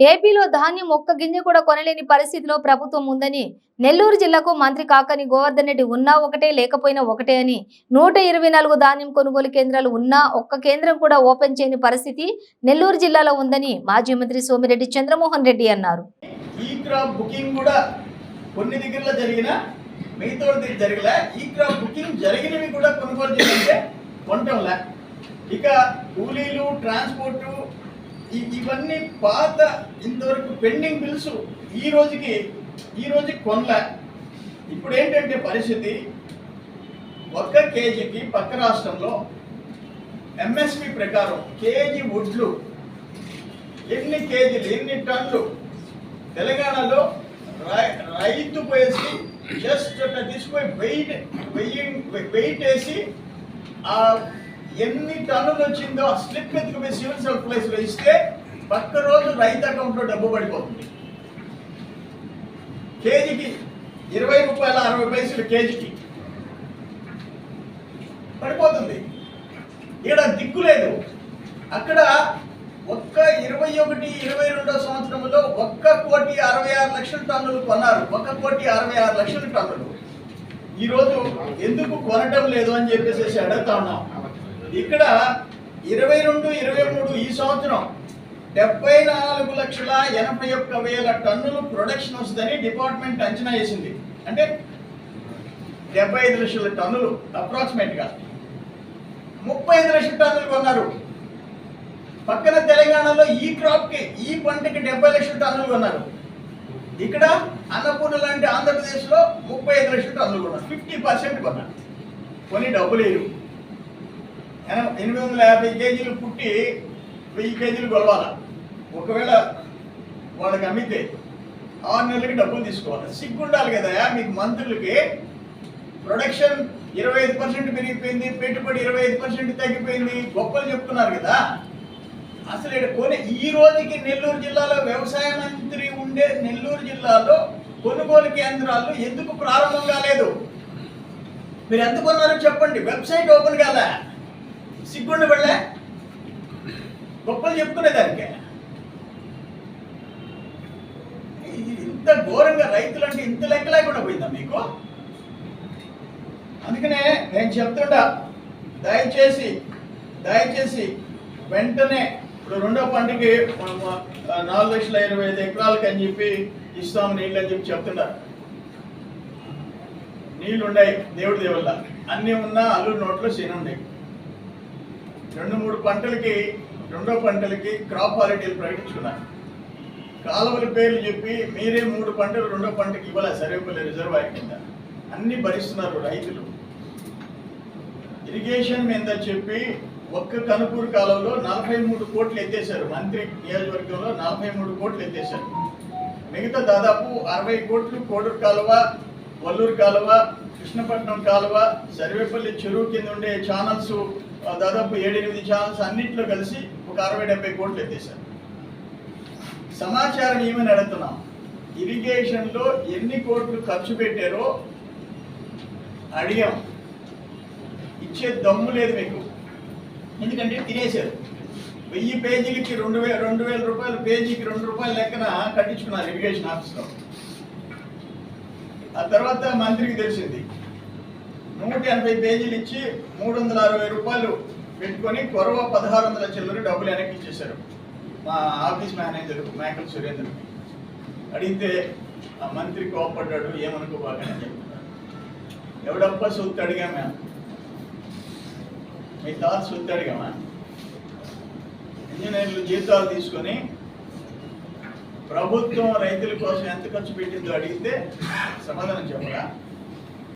ఏపీలో ధాన్యం ఒక్క గింజ కూడా కొనలేని పరిస్థితిలో ప్రభుత్వం ఉందని నెల్లూరు జిల్లాకు మంత్రి కాకని గోవర్ధన్ రెడ్డి ఉన్నా ఒకటే లేకపోయినా ఒకటే అని నూట ఇరవై నాలుగు ధాన్యం కొనుగోలు కేంద్రాలు ఉన్నా ఒక్క కేంద్రం కూడా ఓపెన్ చేయని పరిస్థితి నెల్లూరు జిల్లాలో ఉందని మాజీ మంత్రి సోమిరెడ్డి చంద్రమోహన్ రెడ్డి అన్నారు. కొన్ని దగ్గరలో జరిగిన మిగతా దగ్గర జరగలే. ఈ క్రాప్ బుకింగ్ జరిగినవి కూడా కొనుగోలు చేయాలంటే కొనటంలే ఇక కూలీలు ట్రాన్స్పోర్టు ఇవన్నీ పాత ఇంతవరకు పెండింగ్ బిల్స్ ఈ రోజుకి ఈ రోజుకి కొనలే. ఇప్పుడు ఏంటంటే పరిస్థితి? ఒక్క కేజీకి పక్క రాష్ట్రంలో ఎంఎస్పి ప్రకారం కేజీ వడ్లు ఎన్ని కేజీలు ఎన్ని టన్నులు? తెలంగాణలో రై- రైతు పోయేసి జస్ట్ అట్లా తీసుకుపోయి వెయిట్ వెయ్యి వెయిట్ వేసి ఆ ఎన్ని టన్నులు వచ్చిందో ఆ స్లిప్ ఎత్తుకుపోయి సివిల్ సప్లైస్లో ఇస్తే పక్క రోజు రైతు అకౌంట్లో డబ్బు పడిపోతుంది. కేజీకి ఇరవై రూపాయల అరవై పైసలు కేజీకి. పడిపోతుంది. ఇక్కడ దిక్కు లేదు. అక్కడ ఒక్క ఇరవై ఒకటి ఇరవై రెండో సంవత్సరంలో ఒక్క కోటి అరవై ఆరు లక్షల టన్నులు కొన్నారు. ఒక్క కోటి అరవై ఆరు లక్షల టన్నులు. ఈరోజు ఎందుకు కొనటం లేదు అని చెప్పేసి అడుగుతా ఉన్నాం ఇక్కడ ఇరవై రెండు ఇరవై మూడు ఈ సంవత్సరం డెబ్బై నాలుగు లక్షల ఎనభై ఒక్క వేల టన్నులు ప్రొడక్షన్ వస్తుందని డిపార్ట్మెంట్ అంచనా వేసింది. అంటే డెబ్బై ఐదు లక్షల టన్నులు అప్రాక్సిమేట్గా ముప్పై ఐదు లక్షల టన్నులు కొన్నారు. పక్కన తెలంగాణలో ఈ క్రాప్కి ఈ పంటకి డెబ్బై లక్షల టన్నులు కొన్నారు. ఇక్కడ అన్నపూర్ణ లాంటి ఆంధ్రప్రదేశ్లో ముప్పై ఐదు లక్షల టన్నులు కొన్నారు. ఫిఫ్టీ పర్సెంట్ కొన్నారు. కొన్ని డబ్బులు లేరు ఎనిమిది వందల యాభై కేజీలు పుట్టి వెయ్యి కేజీలు కొలవాల? ఒకవేళ వాళ్ళకి అమ్మితే ఆరు నెలలకి డబ్బులు తీసుకోవాలి. సిగ్గుండాలి కదా మీకు మంత్రులకి. ప్రొడక్షన్ ఇరవై ఐదు పర్సెంట్ పెరిగిపోయింది పెట్టుబడి ఇరవై ఐదు పర్సెంట్ తగ్గిపోయింది గొప్పలు చెప్తున్నారు కదా. అసలు ఈడ ఈ రోజుకి నెల్లూరు జిల్లాలో వ్యవసాయ మంత్రి ఉండే నెల్లూరు జిల్లాలో కొనుగోలు కేంద్రాలు ఎందుకు ప్రారంభం కాలేదు? మీరు ఎంత కొన్నారో చెప్పండి. వెబ్సైట్ ఓపెన్ కాదా సిగ్గుండి వెళ్ళే గొప్పలు చెప్పుకునే దానికి. ఇంత ఘోరంగా రైతులు అంటే ఇంత లెక్క లేకుండా పోయిందా మీకు? అందుకనే నేను చెప్తుండ దయచేసి దయచేసి వెంటనే ఇప్పుడు రెండో పంటకి నాలుగు లక్షల ఇరవై ఐదు ఎకరాలకి అని చెప్పి ఇస్తాము నీళ్ళు అని చెప్పి చెప్తున్నారు నీళ్ళు ఉన్నాయి దేవుడి దేవుళ్ళ అన్నీ ఉన్నా అల్లు నోట్లో శని ఉన్నాయి రెండు మూడు పంటలకి రెండో పంటలకి క్రాప్ క్వాలిటీలు ప్రకటించుకున్నారు కాలువల పేర్లు చెప్పి మీరే మూడు పంటలు రెండో పంటకి ఇవ్వాలి? సర్వేపల్లి రిజర్వాయర్ కింద. అన్ని భరిస్తున్నారు రైతులు. ఇరిగేషన్ మీద చెప్పి ఒక్క కనుపూరు కాలంలో నలభై మూడు కోట్లు ఎత్తేశారు. మంత్రి నియోజకవర్గంలో నలభై మూడు కోట్లు ఎత్తేశారు. మిగతా దాదాపు అరవై కోట్లు కోడూరు కాలువ వల్లూరు కాలువ కృష్ణపట్నం కాలువ సర్వేపల్లి చెరువు కింద ఉండే ఛానల్స్ ఆ, దాదాపు ఏడెనిమిది ఛానల్స్ అన్నింటిలో కలిసి ఒక అరవై డెబ్బై కోట్లు ఎత్తేసారు సమాచారం ఏమని అడుగుతున్నాం? ఇరిగేషన్లో ఎన్ని కోట్లు ఖర్చు పెట్టారో అడిగాం. ఇచ్చే దమ్ము లేదు మీకు. ఎందుకంటే తినేశారు. వెయ్యి పేజీలకి రెండు వేల రెండు వేల రూపాయలు పేజీకి రెండు రూపాయల లెక్కన కట్టించుకున్నారు ఇరిగేషన్ ఆఫీస్లో. ఆ తర్వాత మంత్రికి తెలిసింది. నూట ఎనభై పేజీలు ఇచ్చి మూడు వందల అరవై రూపాయలు పెట్టుకొని కొరవ పదహారు వందల చిల్లర డబ్బులు వెనక్కి ఇచ్చేశారు. మా ఆఫీస్ మేనేజర్ మేకల సురేందర్. అడిగితే ఆ మంత్రి కోపడ్డాడు ఏమనుకోబాకని చెప్తున్నాడు ఎవడప్ప సొత్తు అడిగామా మీ తాత సొత్తు అడిగామా? ఇంజనీర్లు జీతాలు తీసుకొని ప్రభుత్వం రైతుల కోసం ఎంత ఖర్చు పెట్టిందో అడిగితే సమాధానం చెప్పరా?